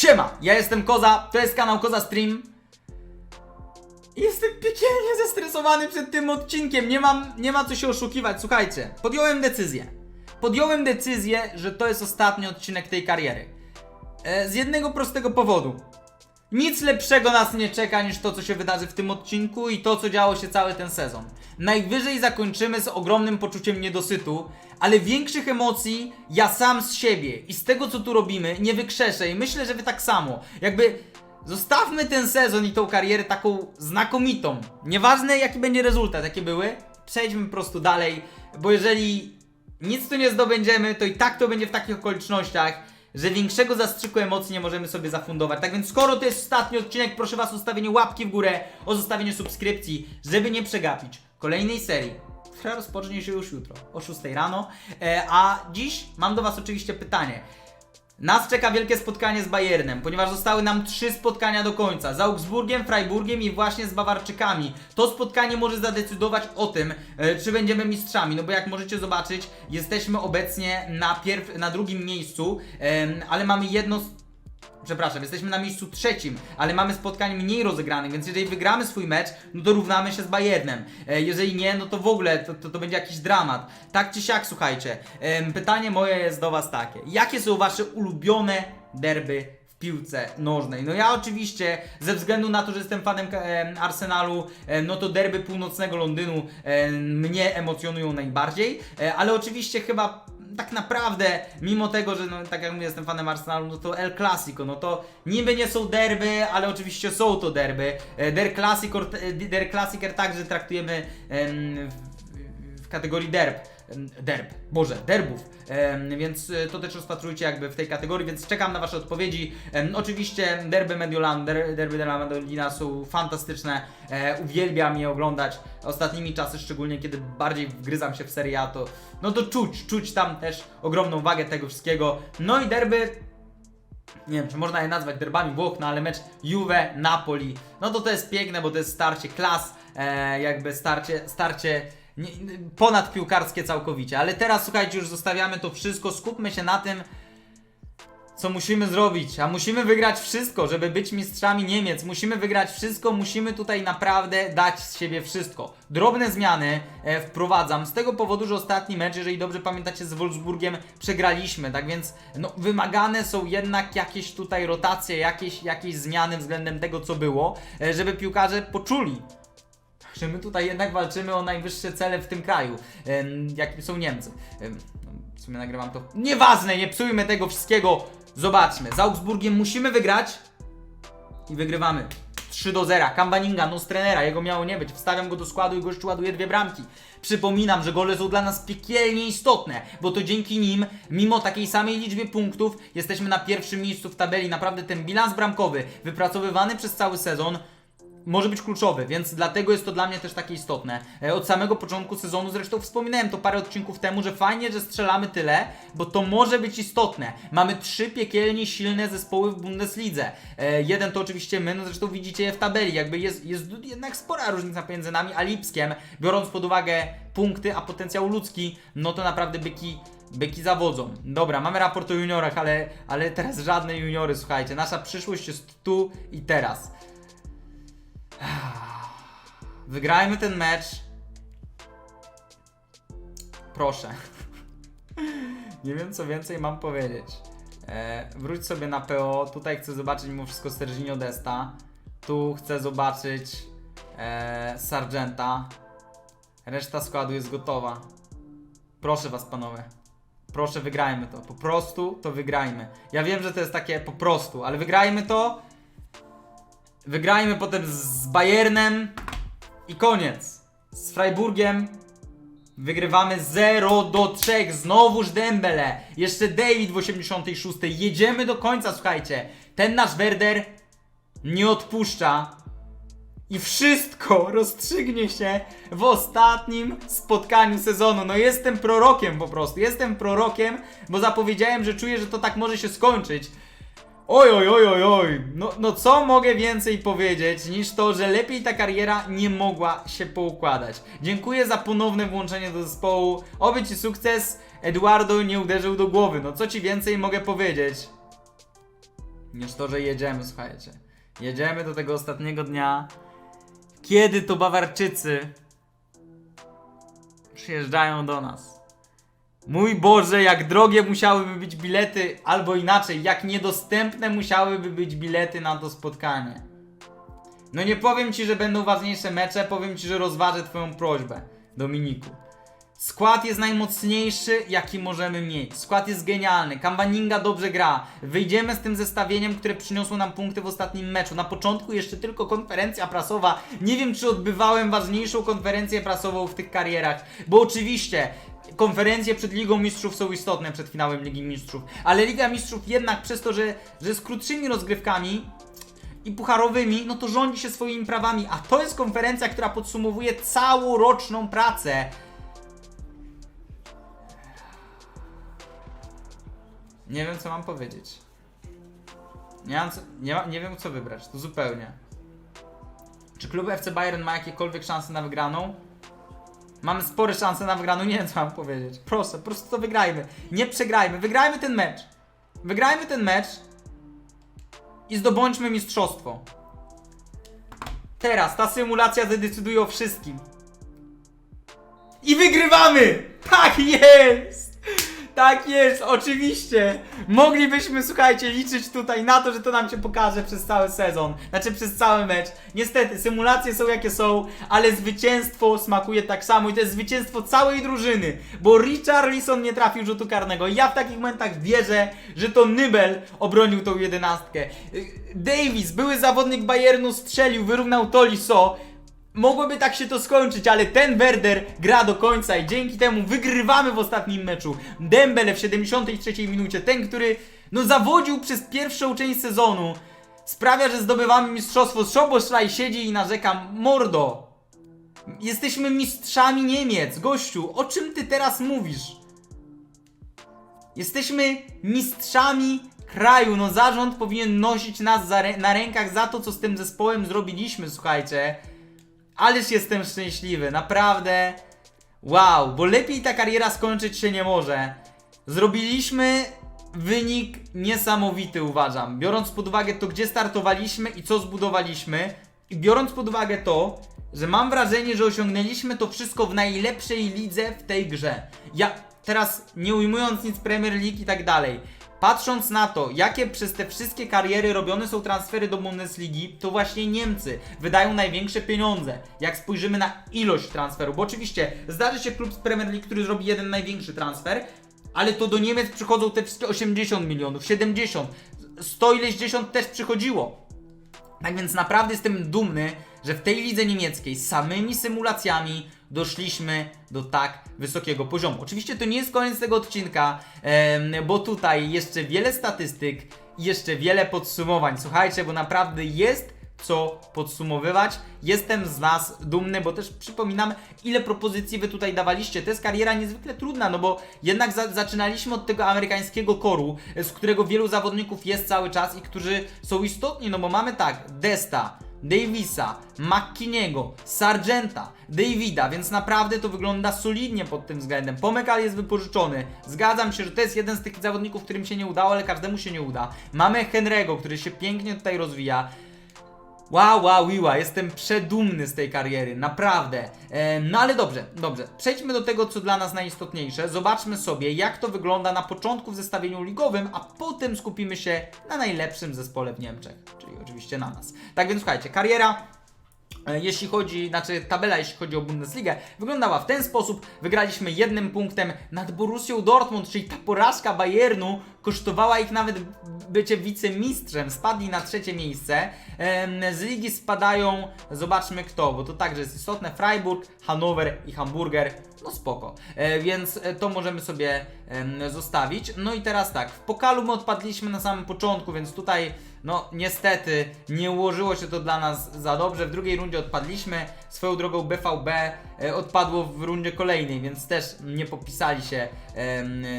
Siema, ja jestem Koza, to jest kanał Koza Stream. Jestem piekielnie zestresowany przed tym odcinkiem, nie mam, nie ma co się oszukiwać, słuchajcie. Podjąłem decyzję. Podjąłem decyzję, że to jest ostatni odcinek tej kariery. E, z jednego prostego powodu. Nic lepszego nas nie czeka niż to, co się wydarzy w tym odcinku i to, co działo się cały ten sezon. Najwyżej zakończymy z ogromnym poczuciem niedosytu, ale większych emocji ja sam z siebie i z tego, co tu robimy, nie wykrzeszę i myślę, że wy tak samo. Jakby zostawmy ten sezon i tą karierę taką znakomitą. Nieważne, jaki będzie rezultat, jakie były, przejdźmy po prostu dalej, bo jeżeli nic tu nie zdobędziemy, to i tak to będzie w takich okolicznościach, że większego zastrzyku emocji nie możemy sobie zafundować. Tak więc skoro to jest ostatni odcinek, proszę was o zostawienie łapki w górę, o zostawienie subskrypcji, żeby nie przegapić kolejnej serii, która rozpocznie się już jutro o 6 rano. E, a dziś mam do was oczywiście pytanie. Nas czeka wielkie spotkanie z Bayernem, ponieważ zostały nam trzy spotkania do końca. Z Augsburgiem, Freiburgiem i właśnie z Bawarczykami. To spotkanie może zadecydować o tym, e, czy będziemy mistrzami. No bo jak możecie zobaczyć, jesteśmy obecnie na, pierw- na drugim miejscu, ale mamy jedno... Przepraszam, jesteśmy na miejscu trzecim, ale mamy spotkań mniej rozegranych, więc jeżeli wygramy swój mecz, no to równamy się z Bayernem. E, jeżeli nie, no to w ogóle to, to, to będzie jakiś dramat. Tak czy siak, słuchajcie. Em, pytanie moje jest do Was takie. Jakie są Wasze ulubione derby w piłce nożnej? No ja oczywiście, ze względu na to, że jestem fanem em, Arsenalu, em, no to derby północnego Londynu em, mnie emocjonują najbardziej, e, ale oczywiście chyba tak naprawdę, mimo tego, że no, tak jak mówię, jestem fanem Arsenalu, no to El Clasico, no to niby nie są derby, ale oczywiście są to derby. E, Der e, Der Clasicer także traktujemy em, w kategorii derb. Derb, Boże, derbów, więc e, to też rozpatrujcie jakby w tej kategorii, więc czekam na Wasze odpowiedzi. Oczywiście derby Mediolan, der, derby de la Medolina są fantastyczne, e, uwielbiam je oglądać. Ostatnimi czasy, szczególnie kiedy bardziej wgryzam się w Serie A, to no to czuć, czuć tam też ogromną wagę tego wszystkiego. No i derby nie wiem, czy można je nazwać derbami Włoch, no ale mecz Juve-Napoli, no to to jest piękne, bo to jest starcie klas, e, jakby starcie, starcie ponad piłkarskie całkowicie. Ale teraz słuchajcie, już zostawiamy to wszystko, skupmy się na tym, co musimy zrobić, a musimy wygrać wszystko, żeby być mistrzami Niemiec. Musimy wygrać wszystko, musimy tutaj naprawdę dać z siebie wszystko. Drobne zmiany e, wprowadzam z tego powodu, że ostatni mecz, jeżeli dobrze pamiętacie, z Wolfsburgiem przegraliśmy, tak więc no, wymagane są jednak jakieś tutaj rotacje, jakieś, jakieś zmiany względem tego, co było, e, żeby piłkarze poczuli, że my tutaj jednak walczymy o najwyższe cele w tym kraju, jakim są Niemcy. Em, no, w sumie nagrywam to. Nieważne, nie psujmy tego wszystkiego. Zobaczmy. Z Augsburgiem musimy wygrać i wygrywamy. 3 do 0. Kambaninga, no z trenera, jego miało nie być. Wstawiam go do składu i gościu ładuje dwie bramki. Przypominam, że gole są dla nas piekielnie istotne, bo to dzięki nim, mimo takiej samej liczby punktów, jesteśmy na pierwszym miejscu w tabeli. Naprawdę ten bilans bramkowy, wypracowywany przez cały sezon, może być kluczowy, więc dlatego jest to dla mnie też takie istotne. E, Od samego początku sezonu zresztą wspominałem to parę odcinków temu, że fajnie, że strzelamy tyle, bo to może być istotne. Mamy trzy piekielnie silne zespoły w Bundeslidze. E, Jeden to oczywiście my, no zresztą widzicie je w tabeli, jakby jest, jest jednak spora różnica pomiędzy nami a Lipskiem, biorąc pod uwagę punkty, a potencjał ludzki, no to naprawdę byki Byki zawodzą. Dobra, mamy raport o juniorach, ale, ale teraz żadne juniory, słuchajcie. Nasza przyszłość jest tu i teraz. Wygrajmy ten mecz. Proszę. Nie wiem, co więcej mam powiedzieć. E, wróć sobie na PO. Tutaj chcę zobaczyć mimo wszystko Serginio Desta. Tu chcę zobaczyć e, Sargenta. Reszta składu jest gotowa. Proszę was, panowie. Proszę, wygrajmy to. Po prostu to wygrajmy. Ja wiem, że to jest takie po prostu, ale wygrajmy to. Wygrajmy potem z Bayernem i koniec. Z Freiburgiem wygrywamy 0 do 3. Znowuż Dembele. Jeszcze David w 86. Jedziemy do końca, słuchajcie. Ten nasz Werder nie odpuszcza. I wszystko rozstrzygnie się w ostatnim spotkaniu sezonu. No jestem prorokiem po prostu. Jestem prorokiem, bo zapowiedziałem, że czuję, że to tak może się skończyć. Oj, oj, oj, oj, oj. No, no co mogę więcej powiedzieć niż to, że lepiej ta kariera nie mogła się poukładać. Dziękuję za ponowne włączenie do zespołu. Oby ci sukces Eduardo nie uderzył do głowy. No co ci więcej mogę powiedzieć? niż to, że jedziemy, słuchajcie. Jedziemy do tego ostatniego dnia, kiedy to Bawarczycy przyjeżdżają do nas. Mój Boże, jak drogie musiałyby być bilety, albo inaczej, jak niedostępne musiałyby być bilety na to spotkanie. No nie powiem ci, że będą ważniejsze mecze, powiem ci, że rozważę twoją prośbę, Dominiku. Skład jest najmocniejszy, jaki możemy mieć. Skład jest genialny. Kambaninga dobrze gra. Wyjdziemy z tym zestawieniem, które przyniosło nam punkty w ostatnim meczu. Na początku jeszcze tylko konferencja prasowa. Nie wiem, czy odbywałem ważniejszą konferencję prasową w tych karierach. Bo oczywiście konferencje przed Ligą Mistrzów są istotne przed finałem Ligi Mistrzów. Ale Liga Mistrzów jednak przez to, że, że z krótszymi rozgrywkami i pucharowymi, no to rządzi się swoimi prawami. A to jest konferencja, która podsumowuje całą roczną pracę. Nie wiem, co mam powiedzieć. Nie, mam co, nie, ma, nie wiem, co wybrać. To zupełnie. Czy klub FC Bayern ma jakiekolwiek szanse na wygraną? Mamy spore szanse na wygraną, nie wiem, co mam powiedzieć. Proszę, po prostu to wygrajmy. Nie przegrajmy, wygrajmy ten mecz. Wygrajmy ten mecz i zdobądźmy mistrzostwo. Teraz ta symulacja zadecyduje o wszystkim. I wygrywamy! Tak jest! Tak jest, oczywiście! Moglibyśmy, słuchajcie, liczyć tutaj na to, że to nam się pokaże przez cały sezon. Znaczy przez cały mecz. Niestety, symulacje są jakie są, ale zwycięstwo smakuje tak samo i to jest zwycięstwo całej drużyny, bo Richarlison nie trafił rzutu karnego. Ja w takich momentach wierzę, że to Nybel obronił tą jedenastkę. Y, Davis, były zawodnik Bayernu, strzelił, wyrównał Tolisso. Mogłoby tak się to skończyć, ale ten Werder gra do końca i dzięki temu wygrywamy w ostatnim meczu. Dembele w 73 minucie, ten, który no zawodził przez pierwszą część sezonu, sprawia, że zdobywamy mistrzostwo. Szoboszlaj siedzi i narzeka, mordo, jesteśmy mistrzami Niemiec, gościu, o czym ty teraz mówisz? Jesteśmy mistrzami kraju, no zarząd powinien nosić nas na rękach za to, co z tym zespołem zrobiliśmy, słuchajcie. Ależ jestem szczęśliwy, naprawdę. Wow, bo lepiej ta kariera skończyć się nie może. Zrobiliśmy wynik niesamowity, uważam. Biorąc pod uwagę to, gdzie startowaliśmy i co zbudowaliśmy, i biorąc pod uwagę to, że mam wrażenie, że osiągnęliśmy to wszystko w najlepszej lidze w tej grze. Ja teraz nie ujmując nic Premier League i tak dalej. Patrząc na to, jakie przez te wszystkie kariery robione są transfery do Bundesligi, to właśnie Niemcy wydają największe pieniądze. Jak spojrzymy na ilość transferów, bo oczywiście zdarzy się klub z Premier League, który zrobi jeden największy transfer, ale to do Niemiec przychodzą te wszystkie 80 milionów, 70, 100 ileś dziesiąt też przychodziło. Tak więc naprawdę jestem dumny, że w tej lidze niemieckiej samymi symulacjami doszliśmy do tak wysokiego poziomu. Oczywiście to nie jest koniec tego odcinka, bo tutaj jeszcze wiele statystyk i jeszcze wiele podsumowań. Słuchajcie, bo naprawdę jest co podsumowywać. Jestem z nas dumny, bo też przypominam, ile propozycji wy tutaj dawaliście. To jest kariera niezwykle trudna, no bo jednak za zaczynaliśmy od tego amerykańskiego koru, z którego wielu zawodników jest cały czas i którzy są istotni, no bo mamy tak, Desta, Davisa, McKiniego, Sargenta, Davida, więc naprawdę to wygląda solidnie pod tym względem. Pomekal jest wypożyczony. Zgadzam się, że to jest jeden z tych zawodników, którym się nie udało, ale każdemu się nie uda. Mamy Henry'ego, który się pięknie tutaj rozwija. Wow, wow, wiła, jestem przedumny z tej kariery, naprawdę. E, no ale dobrze, dobrze. Przejdźmy do tego, co dla nas najistotniejsze. Zobaczmy sobie, jak to wygląda na początku w zestawieniu ligowym, a potem skupimy się na najlepszym zespole w Niemczech, czyli oczywiście na nas. Tak więc słuchajcie, kariera jeśli chodzi, znaczy tabela jeśli chodzi o Bundesligę, wyglądała w ten sposób. Wygraliśmy jednym punktem nad Borussią Dortmund, czyli ta porażka Bayernu kosztowała ich nawet bycie wicemistrzem. Spadli na trzecie miejsce. Z ligi spadają, zobaczmy kto, bo to także jest istotne, Freiburg, Hannover i Hamburger. No spoko, e, więc e, to możemy sobie zostawić. No i teraz tak, w pokalu my odpadliśmy na samym początku, więc tutaj no niestety nie ułożyło się to dla nas za dobrze. W drugiej rundzie odpadliśmy. Swoją drogą BVB e, odpadło w rundzie kolejnej, więc też nie popisali się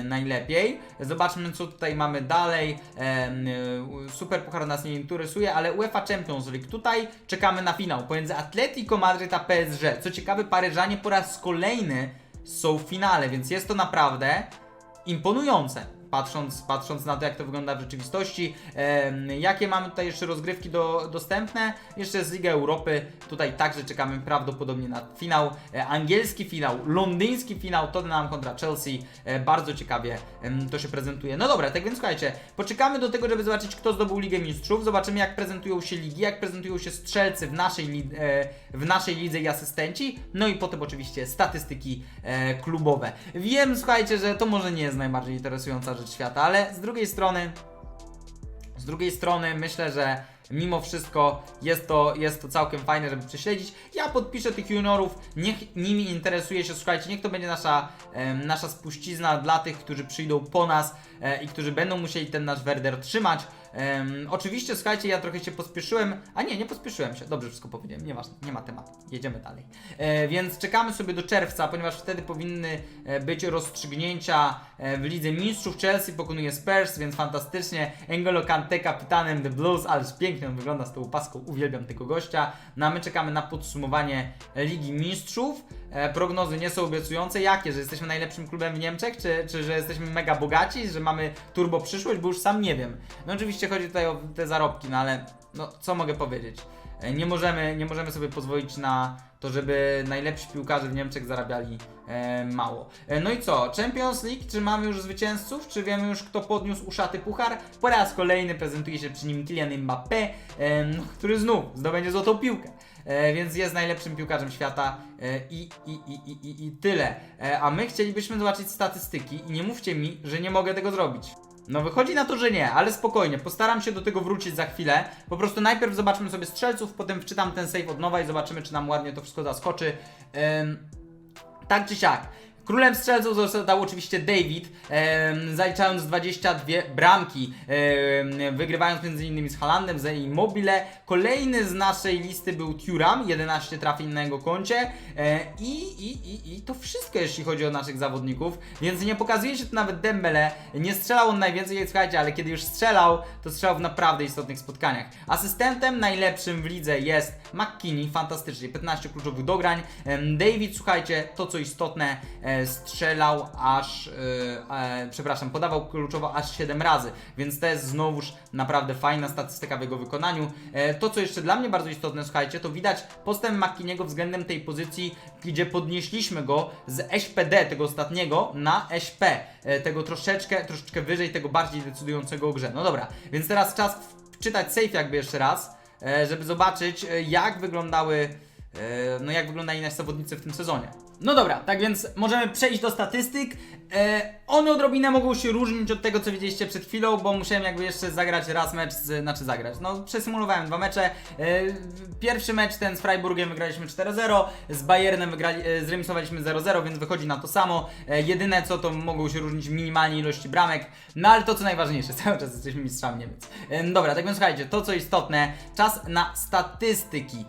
najlepiej. Zobaczmy co tutaj mamy dalej. E, super Puchar nas nie interesuje, ale UEFA Champions League. Tutaj czekamy na finał pomiędzy Atletico Madryt a PSG. Co ciekawe, Paryżanie po raz kolejny są w finale, więc jest to naprawdę imponujące. Patrząc, patrząc na to, jak to wygląda w rzeczywistości. Jakie mamy tutaj jeszcze rozgrywki do, dostępne? Jeszcze jest Liga Europy, tutaj także czekamy prawdopodobnie na finał. E, angielski finał, londyński finał, Tottenham kontra Chelsea. E, bardzo ciekawie to się prezentuje. No dobra, tak więc słuchajcie, poczekamy do tego, żeby zobaczyć, kto zdobył Ligę Mistrzów. Zobaczymy, jak prezentują się ligi, jak prezentują się strzelcy w naszej, e, w naszej lidze i asystenci. No i potem oczywiście statystyki klubowe. Wiem, słuchajcie, że to może nie jest najbardziej interesująca rzecz świata, ale z drugiej strony z drugiej strony myślę, że mimo wszystko jest to, jest to całkiem fajne, żeby prześledzić. Ja podpiszę tych juniorów, niech nimi interesuje się, słuchajcie, niech to będzie nasza, em, nasza spuścizna dla tych, którzy przyjdą po nas e, i którzy będą musieli ten nasz Werder trzymać. Em, oczywiście, słuchajcie, ja trochę się pospieszyłem, a nie, nie pospieszyłem się, dobrze wszystko powiedziałem, nieważne, nie ma tematu, jedziemy dalej. E, więc czekamy sobie do czerwca, ponieważ wtedy powinny e, być rozstrzygnięcia e, w Lidze Mistrzów. Chelsea pokonuje Spurs, więc fantastycznie. N'Golo Kante kapitanem The Blues, ależ pięknie on wygląda z tą paską, uwielbiam tego gościa. No a my czekamy na podsumowanie Ligi Mistrzów. E, prognozy nie są obiecujące. Jakie? Że jesteśmy najlepszym klubem w Niemczech? Czy, czy że jesteśmy mega bogaci? Że mamy turbo przyszłość? Bo już sam nie wiem. No oczywiście chodzi tutaj o te zarobki, no ale no co mogę powiedzieć? E, Nie możemy, nie możemy sobie pozwolić na to, żeby najlepsi piłkarze w Niemczech zarabiali e, mało. E, no i co? Champions League? Czy mamy już zwycięzców? Czy wiemy już, kto podniósł uszaty puchar? Po raz kolejny prezentuje się przy nim Kylian Mbappé, e, który znów zdobędzie złotą piłkę. E, więc jest najlepszym piłkarzem świata e, i, i, i, i, i, tyle. E, a my chcielibyśmy zobaczyć statystyki i nie mówcie mi, że nie mogę tego zrobić. No wychodzi na to, że nie, ale spokojnie, postaram się do tego wrócić za chwilę. Po prostu najpierw zobaczmy sobie strzelców, potem wczytam ten save od nowa i zobaczymy, czy nam ładnie to wszystko zaskoczy. Tak czy siak. Królem strzelców został oczywiście David, em, zaliczając 22 bramki, em, wygrywając m.in. z Halandem, z Immobile. Kolejny z naszej listy był Thuram, 11 trafień na jego koncie e, i, i, i, i to wszystko jeśli chodzi o naszych zawodników, więc nie pokazuje się tu nawet Dembele, nie strzelał on najwięcej, słuchajcie, ale kiedy już strzelał, to strzelał w naprawdę istotnych spotkaniach. Asystentem najlepszym w lidze jest McKinney, fantastycznie, 15 kluczowych dograń. Em, David, słuchajcie, to co istotne, e, strzelał aż, e, e, przepraszam, podawał kluczowo aż 7 razy, więc to jest znowuż naprawdę fajna statystyka w jego wykonaniu. E, to co jeszcze dla mnie bardzo istotne, słuchajcie, to widać postęp McKinney'ego względem tej pozycji, gdzie podnieśliśmy go z SPD, tego ostatniego, na SP, e, tego troszeczkę, troszeczkę wyżej, tego bardziej decydującego o grze. No dobra, więc teraz czas wczytać safe jakby jeszcze raz, e, żeby zobaczyć e, jak wyglądały E, no jak wyglądali nasi zawodnicy w tym sezonie. No dobra, tak więc możemy przejść do statystyk. E, one odrobinę mogą się różnić od tego, co widzieliście przed chwilą, bo musiałem jakby jeszcze zagrać raz mecz, z, znaczy zagrać, no przesymulowałem dwa mecze. E, pierwszy mecz ten z Freiburgiem wygraliśmy 4-0, z Bayernem wygrali, e, zremisowaliśmy 0-0, więc wychodzi na to samo. Jedyne co to mogą się różnić minimalnie ilości bramek, no ale to co najważniejsze, cały czas jesteśmy mistrzami Niemiec. Dobra, tak więc słuchajcie, to co istotne, czas na statystyki.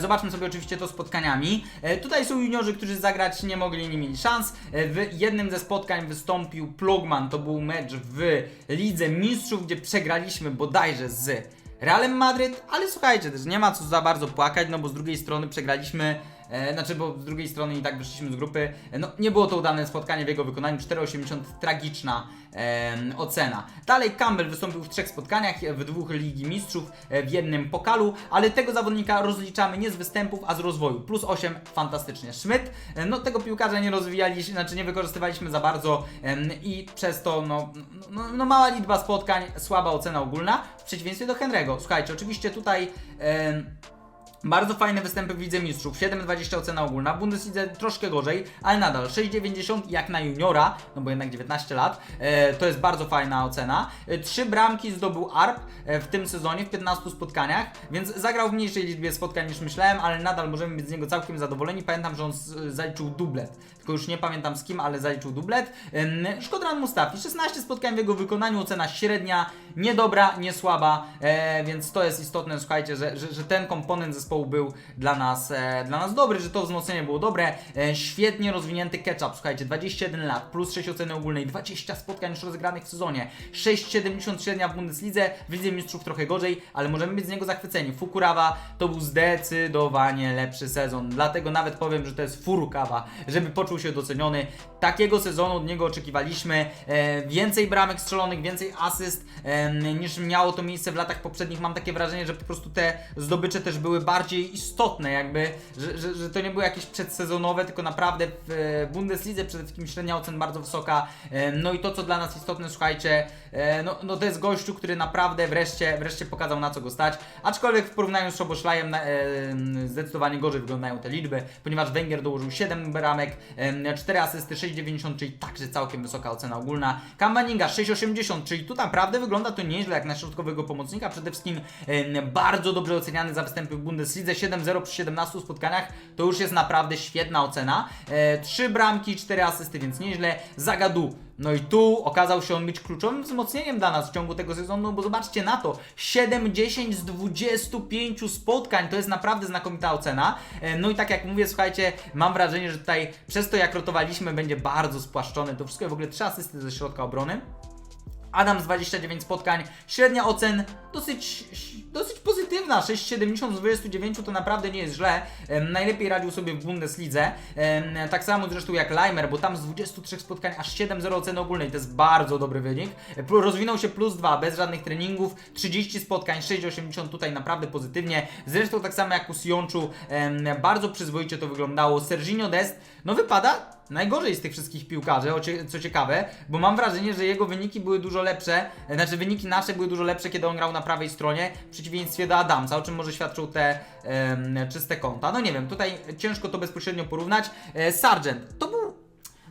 Zobaczmy sobie oczywiście to spotkaniami. Tutaj są juniorzy, którzy zagrać nie mogli, nie mieli szans. W jednym ze spotkań wystąpił Plugman, to był mecz w Lidze Mistrzów, gdzie przegraliśmy bodajże z Realem Madryt, ale słuchajcie, też nie ma co za bardzo płakać, no bo z drugiej strony przegraliśmy E, znaczy, bo z drugiej strony i tak wyszliśmy z grupy. E, no, nie było to udane spotkanie w jego wykonaniu. 4,80 tragiczna e, ocena. Dalej Campbell wystąpił w trzech spotkaniach, e, w dwóch Ligi Mistrzów, e, w jednym pokalu, ale tego zawodnika rozliczamy nie z występów, a z rozwoju. Plus 8, fantastycznie. Schmidt, e, no tego piłkarza nie rozwijaliśmy, znaczy nie wykorzystywaliśmy za bardzo em, i przez to, no, no, no mała liczba spotkań, słaba ocena ogólna, w przeciwieństwie do Henry'ego. Słuchajcie, oczywiście tutaj. em, bardzo fajne występy w Lidze Mistrzów, 7,20 ocena ogólna, w Bundeslidze troszkę gorzej, ale nadal 6,90 jak na juniora, no bo jednak 19 lat, e, to jest bardzo fajna ocena. E, Trzy bramki zdobył ARP e, w tym sezonie, w 15 spotkaniach, więc zagrał w mniejszej liczbie spotkań niż myślałem, ale nadal możemy być z niego całkiem zadowoleni. Pamiętam, że on z, zaliczył dublet, tylko już nie pamiętam z kim, ale zaliczył dublet. Em, Szkodran Mustafi, 16 spotkań w jego wykonaniu, ocena średnia, niedobra, nie słaba, e, więc to jest istotne, słuchajcie, że, że, że ten komponent zespołu zespołu był dla nas, e, dla nas dobry, że to wzmocnienie było dobre. E, świetnie rozwinięty ketchup, słuchajcie, 21 lat, plus 6 oceny ogólnej, 20 spotkań już rozegranych w sezonie, 6,70 średnia w Bundeslidze, w Lidze Mistrzów trochę gorzej, ale możemy być z niego zachwyceni. Fukurawa to był zdecydowanie lepszy sezon, dlatego nawet powiem, że to jest Furukawa, żeby poczuł się doceniony. Takiego sezonu od niego oczekiwaliśmy, e, więcej bramek strzelonych, więcej asyst e, niż miało to miejsce w latach poprzednich. Mam takie wrażenie, że po prostu te zdobycze też były bardziej istotne, jakby, że, że, że to nie były jakieś przedsezonowe, tylko naprawdę w e, Bundeslidze przede wszystkim średnia ocen bardzo wysoka. E, no i to, co dla nas istotne, słuchajcie, e, no, no to jest gościu, który naprawdę wreszcie, wreszcie pokazał na co go stać. Aczkolwiek w porównaniu z Szoboszlajem zdecydowanie gorzej wyglądają te liczby, ponieważ Węgier dołożył 7 bramek, e, 4 asysty, 6,90, czyli także całkiem wysoka ocena ogólna. Kambaninga 6,80, czyli tu naprawdę wygląda to nieźle jak na środkowego pomocnika. Przede wszystkim bardzo dobrze oceniany za występy w Bundeslidze, 7-0 przy 17 spotkaniach, to już jest naprawdę świetna ocena. E, 3 bramki, 4 asysty, więc nieźle. Zagadu no i tu okazał się on być kluczowym wzmocnieniem dla nas w ciągu tego sezonu, bo zobaczcie na to, 7-10 z 25 spotkań, to jest naprawdę znakomita ocena. E, No i tak jak mówię, słuchajcie, mam wrażenie, że tutaj przez to jak rotowaliśmy będzie bardzo spłaszczony, to wszystko w ogóle 3 asysty ze środka obrony. Adam z 29 spotkań, średnia ocen dosyć, dosyć pozytywna, 6,70 z 29 to naprawdę nie jest źle. Najlepiej radził sobie w Bundeslidze, tak samo zresztą jak Leimer, bo tam z 23 spotkań aż 7,0 oceny ogólnej, to jest bardzo dobry wynik. Rozwinął się plus 2, bez żadnych treningów, 30 spotkań, 6,80 tutaj naprawdę pozytywnie. Zresztą tak samo jak u Sionczu, bardzo przyzwoicie to wyglądało. Serginio Dest, no wypada najgorzej z tych wszystkich piłkarzy, co ciekawe, bo mam wrażenie, że jego wyniki były dużo lepsze, e, znaczy wyniki nasze były dużo lepsze, kiedy on grał na prawej stronie, w przeciwieństwie do Adamsa, o czym może świadczą te em, czyste konta. No nie wiem, tutaj ciężko to bezpośrednio porównać. E, Sargent, to był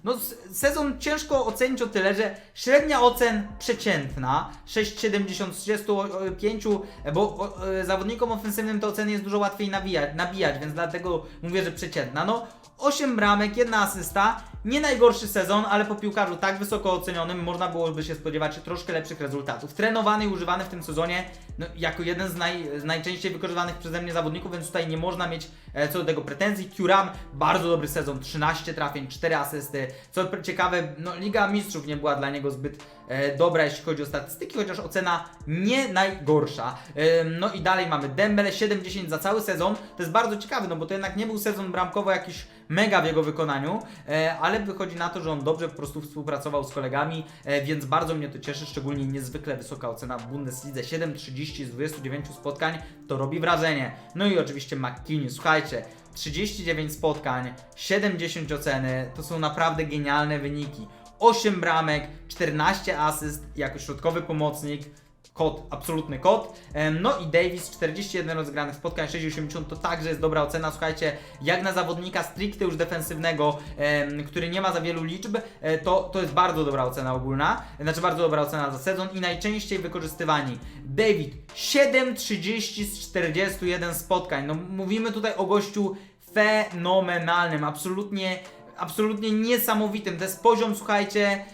no, sezon ciężko ocenić o tyle, że średnia ocen przeciętna 6,70 z 35, bo e, zawodnikom ofensywnym te oceny jest dużo łatwiej nabijać, nabijać, więc dlatego mówię, że przeciętna. No, 8 bramek, jedna asysta, nie najgorszy sezon, ale po piłkarzu tak wysoko ocenionym można byłoby się spodziewać troszkę lepszych rezultatów. Trenowany i używany w tym sezonie no, jako jeden z, naj, z najczęściej wykorzystywanych przeze mnie zawodników, więc tutaj nie można mieć e, co do tego pretensji. Curam, bardzo dobry sezon, 13 trafień, 4 asysty. Co ciekawe, no, Liga Mistrzów nie była dla niego zbyt e, dobra, jeśli chodzi o statystyki, chociaż ocena nie najgorsza. E, no i dalej mamy Dembele 7-10 za cały sezon. To jest bardzo ciekawe, no bo to jednak nie był sezon bramkowo jakiś mega w jego wykonaniu, e, ale wychodzi na to, że on dobrze po prostu współpracował z kolegami, e, więc bardzo mnie to cieszy, szczególnie niezwykle wysoka ocena w Bundeslidze 7,30 z 29 spotkań, to robi wrażenie. No i oczywiście McKinney, słuchajcie, 39 spotkań, 70 oceny, to są naprawdę genialne wyniki. 8 bramek, 14 asyst jako środkowy pomocnik, kot, absolutny kot. No i Davis, 41 rozgranych spotkań, 6,80 to także jest dobra ocena. Słuchajcie, jak na zawodnika stricte już defensywnego, który nie ma za wielu liczb, e, to, to jest bardzo dobra ocena ogólna. Znaczy bardzo dobra ocena za sezon i najczęściej wykorzystywani. David, 7,30 z 41 spotkań. No mówimy tutaj o gościu fenomenalnym, absolutnie absolutnie niesamowitym. To jest poziom, słuchajcie,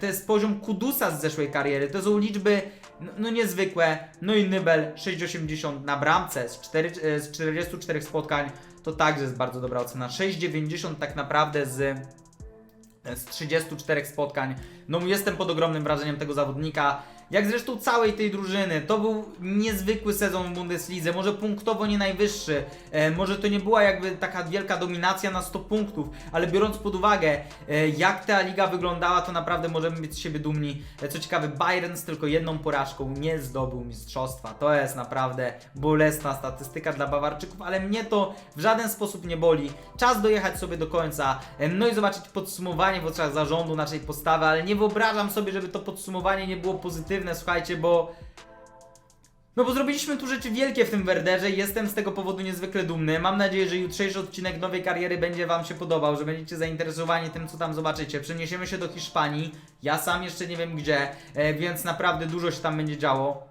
to jest poziom Kudusa z zeszłej kariery. To są liczby no, no niezwykłe. No i Nybel 6,80 na bramce z, 4, e, z 44 spotkań. To także jest bardzo dobra ocena. 6,90 tak naprawdę z z 34 spotkań. No jestem pod ogromnym wrażeniem tego zawodnika. Jak zresztą całej tej drużyny. To był niezwykły sezon w Bundeslidze. Może punktowo nie najwyższy. E, może to nie była jakby taka wielka dominacja na 100 punktów, ale biorąc pod uwagę e, jak ta liga wyglądała, to naprawdę możemy być z siebie dumni. E, co ciekawe, Bayern z tylko jedną porażką nie zdobył mistrzostwa. To jest naprawdę bolesna statystyka dla Bawarczyków, ale mnie to w żaden sposób nie boli. Czas dojechać sobie do końca, e, no i zobaczyć podsumowanie w oczach zarządu naszej postawy, ale nie wyobrażam sobie, żeby to podsumowanie nie było pozytywne, słuchajcie, bo no bo zrobiliśmy tu rzeczy wielkie w tym Werderze i jestem z tego powodu niezwykle dumny. Mam nadzieję, że jutrzejszy odcinek nowej kariery będzie Wam się podobał, że będziecie zainteresowani tym, co tam zobaczycie. Przeniesiemy się do Hiszpanii, ja sam jeszcze nie wiem gdzie, e, więc naprawdę dużo się tam będzie działo.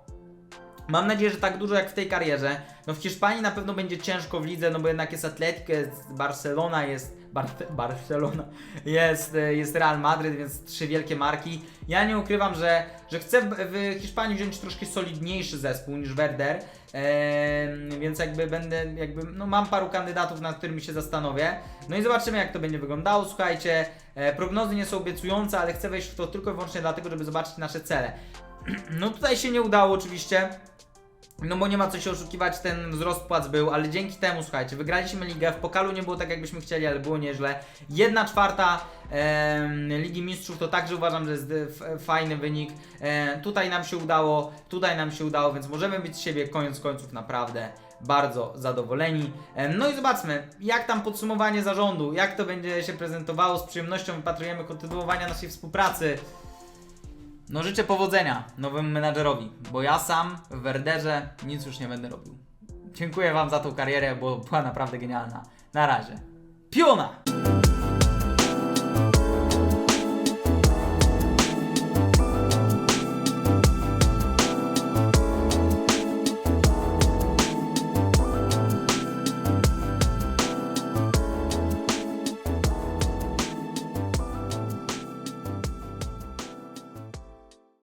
Mam nadzieję, że tak dużo jak w tej karierze. No w Hiszpanii na pewno będzie ciężko w lidze, no bo jednak jest Atletico, jest Barcelona, jest Bar Barcelona, jest, e, jest Real Madryt, więc trzy wielkie marki. Ja nie ukrywam, że, że chcę w, Hiszpanii wziąć troszkę solidniejszy zespół niż Werder, em, więc jakby będę, jakby, no mam paru kandydatów, nad którymi się zastanowię. No i zobaczymy, jak to będzie wyglądało. Słuchajcie, e, prognozy nie są obiecujące, ale chcę wejść w to tylko i wyłącznie dlatego, żeby zobaczyć nasze cele. No tutaj się nie udało oczywiście. No bo nie ma co się oszukiwać, ten wzrost płac był, ale dzięki temu, słuchajcie, wygraliśmy ligę, w pokalu nie było tak jakbyśmy chcieli, ale było nieźle. Jedna czwarta em, Ligi Mistrzów to także uważam, że jest e, f- fajny wynik. E, tutaj nam się udało, tutaj nam się udało, więc możemy być z siebie koniec końców naprawdę bardzo zadowoleni. E, No i zobaczmy, jak tam podsumowanie zarządu, jak to będzie się prezentowało. Z przyjemnością wypatrujemy kontynuowania naszej współpracy. No życzę powodzenia nowemu menadżerowi, bo ja sam w Werderze nic już nie będę robił. Dziękuję Wam za tą karierę, bo była naprawdę genialna. Na razie. Piona!